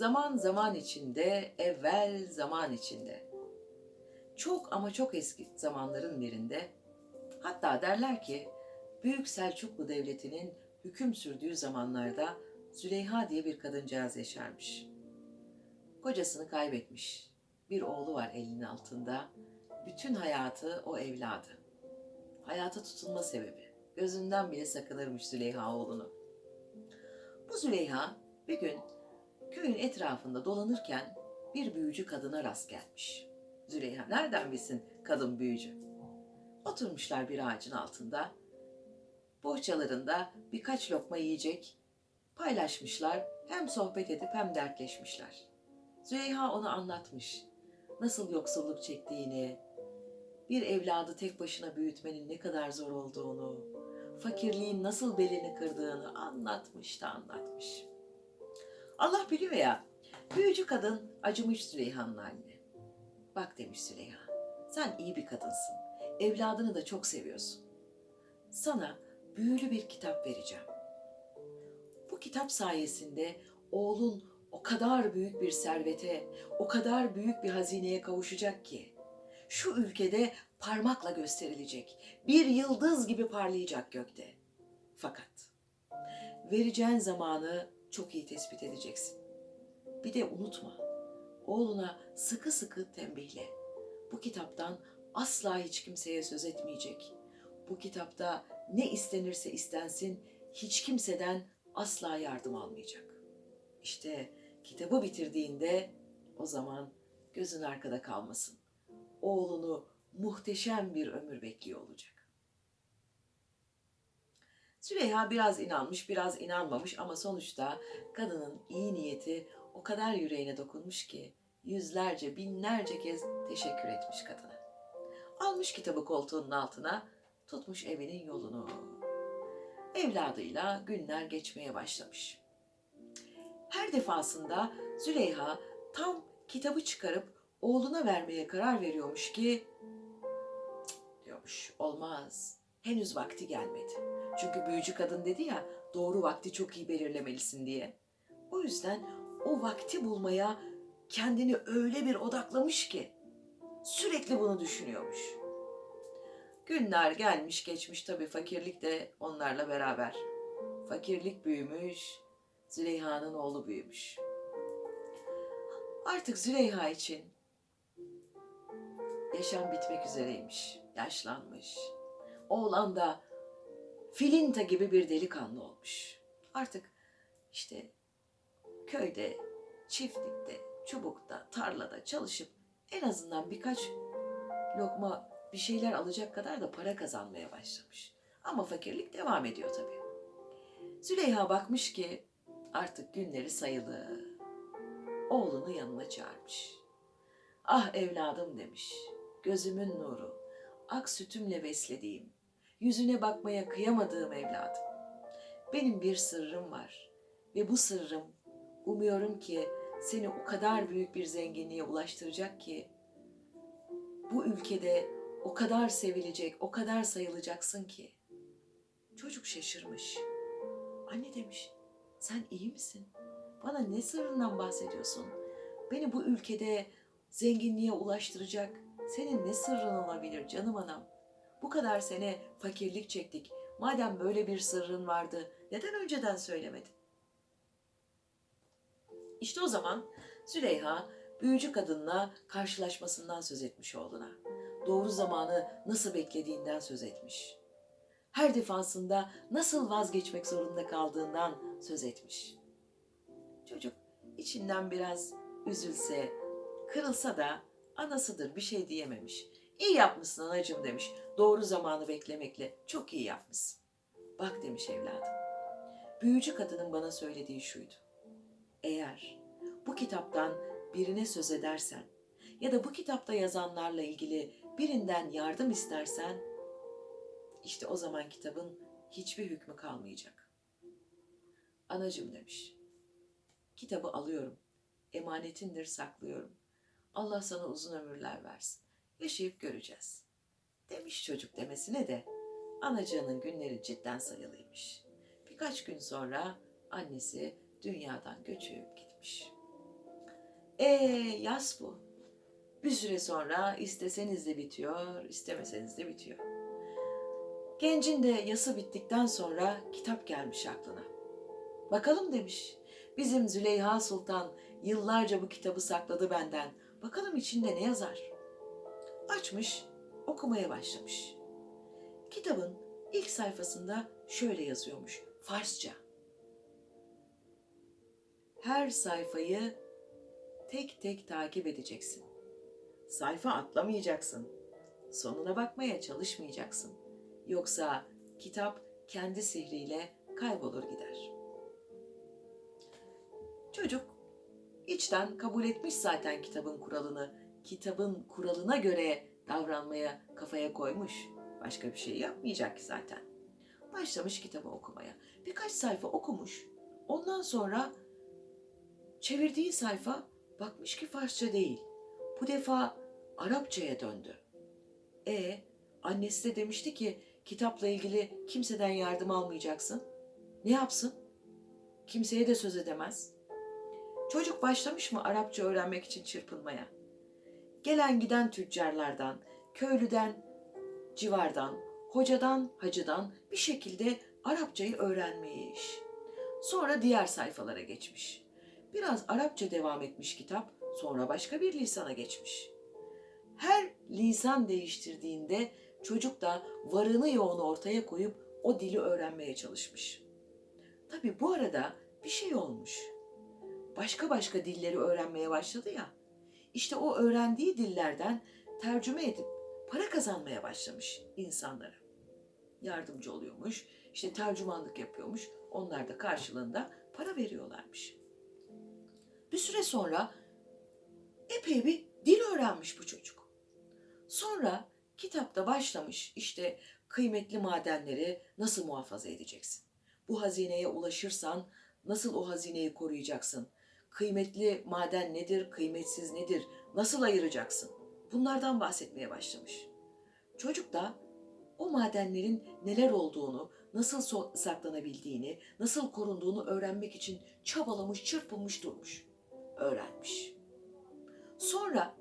Zaman zaman içinde, evvel zaman içinde. Çok ama çok eski zamanların birinde, hatta derler ki Büyük Selçuklu Devleti'nin hüküm sürdüğü zamanlarda Züleyha diye bir kadıncağız yaşarmış. Kocasını kaybetmiş. Bir oğlu var elinin altında. Bütün hayatı o evladı. Hayata tutunma sebebi. Gözünden bile sakınırmış Züleyha oğlunu. Bu Züleyha bir gün köyün etrafında dolanırken bir büyücü kadına rast gelmiş. Züleyha nereden bilsin kadın büyücü? Oturmuşlar bir ağacın altında. Bohçalarında birkaç lokma yiyecek paylaşmışlar. Hem sohbet edip hem dertleşmişler. Züleyha onu anlatmış. Nasıl yoksulluk çektiğini, bir evladı tek başına büyütmenin ne kadar zor olduğunu, fakirliğin nasıl belini kırdığını anlatmış da anlatmış. Allah biliyor ya, büyücü kadın acımış Züleyha'nın haline. Bak demiş Züleyha, sen iyi bir kadınsın, evladını da çok seviyorsun. Sana büyülü bir kitap vereceğim. Bu kitap sayesinde oğlun o kadar büyük bir servete, o kadar büyük bir hazineye kavuşacak ki şu ülkede parmakla gösterilecek, bir yıldız gibi parlayacak gökte. Fakat vereceğin zamanı çok iyi tespit edeceksin. Bir de unutma, oğluna sıkı sıkı tembihle. Bu kitaptan asla hiç kimseye söz etmeyecek. Bu kitapta ne istenirse istensin hiç kimseden asla yardım almayacak. İşte kitabı bitirdiğinde o zaman gözün arkada kalmasın. Oğlunu muhteşem bir ömür bekliyor olacak. Züleyha biraz inanmış, biraz inanmamış ama sonuçta kadının iyi niyeti o kadar yüreğine dokunmuş ki yüzlerce, binlerce kez teşekkür etmiş kadına. Almış kitabı koltuğunun altına, tutmuş evinin yolunu. Evladıyla günler geçmeye başlamış. Her defasında Züleyha tam kitabı çıkarıp oğluna vermeye karar veriyormuş ki diyormuş olmaz henüz vakti gelmedi. Çünkü büyücü kadın dedi ya doğru vakti çok iyi belirlemelisin diye. O yüzden o vakti bulmaya kendini öyle bir odaklamış ki sürekli bunu düşünüyormuş. Günler gelmiş geçmiş tabii fakirlik de onlarla beraber. Fakirlik büyümüş, Züleyha'nın oğlu büyümüş. Artık Züleyha için yaşam bitmek üzereymiş, yaşlanmış. Oğlan da filinta gibi bir delikanlı olmuş. Artık işte köyde, çiftlikte, çubukta, tarlada çalışıp en azından birkaç lokma bir şeyler alacak kadar da para kazanmaya başlamış. Ama fakirlik devam ediyor tabii. Züleyha bakmış ki artık günleri sayılı. Oğlunu yanına çağırmış. Ah evladım demiş. Gözümün nuru. Ak sütümle beslediğim. Yüzüne bakmaya kıyamadığım evladım. Benim bir sırrım var. Ve bu sırrım umuyorum ki seni o kadar büyük bir zenginliğe ulaştıracak ki bu ülkede o kadar sevilecek, o kadar sayılacaksın ki. Çocuk şaşırmış. Anne demiş, sen iyi misin? Bana ne sırrından bahsediyorsun? Beni bu ülkede zenginliğe ulaştıracak senin ne sırrın olabilir canım anam? Bu kadar sene fakirlik çektik. Madem böyle bir sırrın vardı, neden önceden söylemedin? İşte o zaman Züleyha büyücü kadınla karşılaşmasından söz etmiş oğluna. Doğru zamanı nasıl beklediğinden söz etmiş. Her defasında nasıl vazgeçmek zorunda kaldığından söz etmiş. Çocuk içinden biraz üzülse, kırılsa da anasıdır bir şey diyememiş. İyi yapmışsın anacığım demiş. Doğru zamanı beklemekle çok iyi yapmışsın. Bak demiş evladım. Büyücü kadının bana söylediği şuydu. Eğer bu kitaptan birine söz edersen ya da bu kitapta yazanlarla ilgili birinden yardım istersen işte o zaman kitabın hiçbir hükmü kalmayacak. Anacım demiş. Kitabı alıyorum. Emanetindir saklıyorum. Allah sana uzun ömürler versin. Yaşayıp göreceğiz. Demiş çocuk demesine de anacığının günleri cidden sayılıymış. Birkaç gün sonra annesi dünyadan göçüp gitmiş. E yaz bu. Bir süre sonra isteseniz de bitiyor, istemeseniz de bitiyor. Gencin de yası bittikten sonra kitap gelmiş aklına. Bakalım demiş. Bizim Züleyha Sultan yıllarca bu kitabı sakladı benden. Bakalım içinde ne yazar? Açmış, okumaya başlamış. Kitabın ilk sayfasında şöyle yazıyormuş. Farsça. Her sayfayı tek tek takip edeceksin. Sayfa atlamayacaksın. Sonuna bakmaya çalışmayacaksın. Yoksa kitap kendi sihriyle kaybolur gider. Çocuk içten kabul etmiş zaten kitabın kuralını. Kitabın kuralına göre davranmaya kafaya koymuş. Başka bir şey yapmayacak ki zaten. Başlamış kitabı okumaya. Birkaç sayfa okumuş. Ondan sonra çevirdiği sayfa bakmış ki Farsça değil. Bu defa Arapçaya döndü. E annesi de demişti ki kitapla ilgili kimseden yardım almayacaksın. Ne yapsın? Kimseye de söz edemez. Çocuk başlamış mı Arapça öğrenmek için çırpınmaya? Gelen giden tüccarlardan, köylüden, civardan, hocadan, hacıdan bir şekilde Arapçayı öğrenmiş. Sonra diğer sayfalara geçmiş. Biraz Arapça devam etmiş kitap, sonra başka bir lisana geçmiş. Her lisan değiştirdiğinde çocuk da varını yoğunu ortaya koyup o dili öğrenmeye çalışmış. Tabii bu arada bir şey olmuş. Başka başka dilleri öğrenmeye başladı ya. İşte o öğrendiği dillerden tercüme edip para kazanmaya başlamış insanlara. Yardımcı oluyormuş, işte tercümanlık yapıyormuş. Onlar da karşılığında para veriyorlarmış. Bir süre sonra epey bir dil öğrenmiş bu çocuk. Sonra kitapta başlamış işte kıymetli madenleri nasıl muhafaza edeceksin? Bu hazineye ulaşırsan nasıl o hazineyi koruyacaksın? Kıymetli maden nedir, kıymetsiz nedir? Nasıl ayıracaksın? Bunlardan bahsetmeye başlamış. Çocuk da o madenlerin neler olduğunu, nasıl saklanabildiğini, nasıl korunduğunu öğrenmek için çabalamış, çırpınmış durmuş. Öğrenmiş. Sonra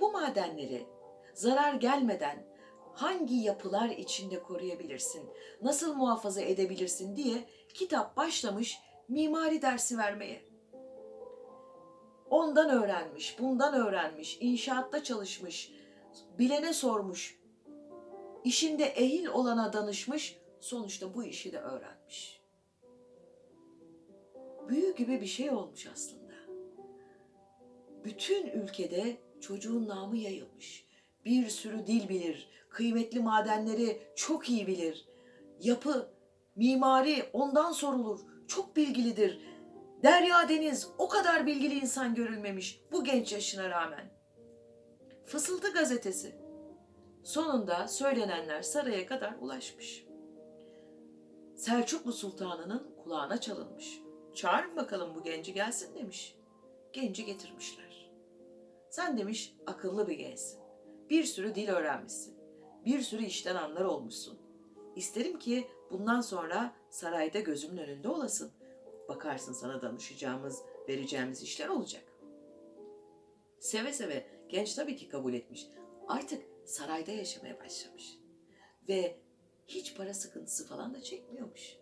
bu madenleri zarar gelmeden hangi yapılar içinde koruyabilirsin, nasıl muhafaza edebilirsin diye kitap başlamış mimari dersi vermeye. Ondan öğrenmiş, bundan öğrenmiş, inşaatta çalışmış, bilene sormuş, işinde ehil olana danışmış, sonuçta bu işi de öğrenmiş. Büyü gibi bir şey olmuş aslında. Bütün ülkede çocuğun namı yayılmış. Bir sürü dil bilir, kıymetli madenleri çok iyi bilir. Yapı, mimari ondan sorulur, çok bilgilidir. Derya Deniz o kadar bilgili insan görülmemiş bu genç yaşına rağmen. Fısıltı gazetesi. Sonunda söylenenler saraya kadar ulaşmış. Selçuklu Sultanı'nın kulağına çalınmış. Çağırın bakalım bu genci gelsin demiş. Genci getirmişler. Sen demiş akıllı bir gençsin. Bir sürü dil öğrenmişsin. Bir sürü işten anlar olmuşsun. İsterim ki bundan sonra sarayda gözümün önünde olasın. Bakarsın sana danışacağımız, vereceğimiz işler olacak. Seve seve genç tabii ki kabul etmiş. Artık sarayda yaşamaya başlamış. Ve hiç para sıkıntısı falan da çekmiyormuş.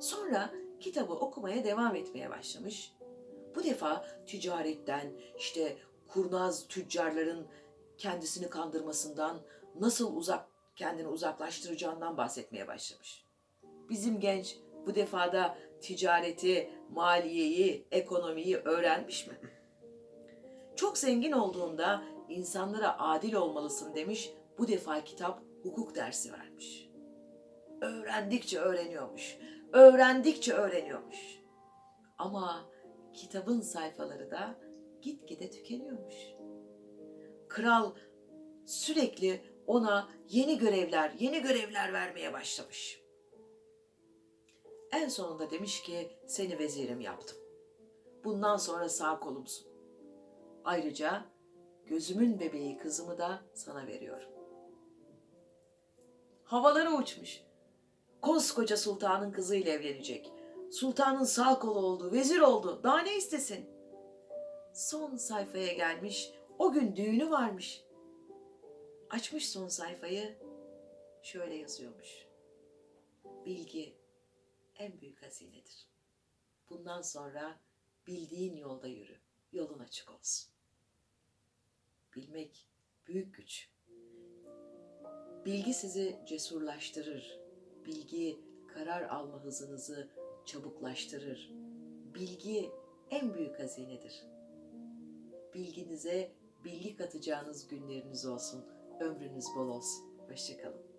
Sonra kitabı okumaya devam etmeye başlamış. Bu defa ticaretten, işte kurnaz tüccarların kendisini kandırmasından, nasıl uzak kendini uzaklaştıracağından bahsetmeye başlamış. Bizim genç bu defada ticareti, maliyeyi, ekonomiyi öğrenmiş mi? Çok zengin olduğunda insanlara adil olmalısın demiş. Bu defa kitap hukuk dersi vermiş. Öğrendikçe öğreniyormuş. Öğrendikçe öğreniyormuş. Ama kitabın sayfaları da gitgide tükeniyormuş. Kral sürekli ona yeni görevler, yeni görevler vermeye başlamış. En sonunda demiş ki seni vezirim yaptım. Bundan sonra sağ kolumsun. Ayrıca gözümün bebeği kızımı da sana veriyorum. Havalara uçmuş. Koskoca sultanın kızıyla evlenecek. Sultanın sağ kolu oldu, vezir oldu. Daha ne istesin? son sayfaya gelmiş. O gün düğünü varmış. Açmış son sayfayı. Şöyle yazıyormuş. Bilgi en büyük hazinedir. Bundan sonra bildiğin yolda yürü. Yolun açık olsun. Bilmek büyük güç. Bilgi sizi cesurlaştırır. Bilgi karar alma hızınızı çabuklaştırır. Bilgi en büyük hazinedir. Bilginize bilgi katacağınız günleriniz olsun. Ömrünüz bol olsun. Hoşçakalın.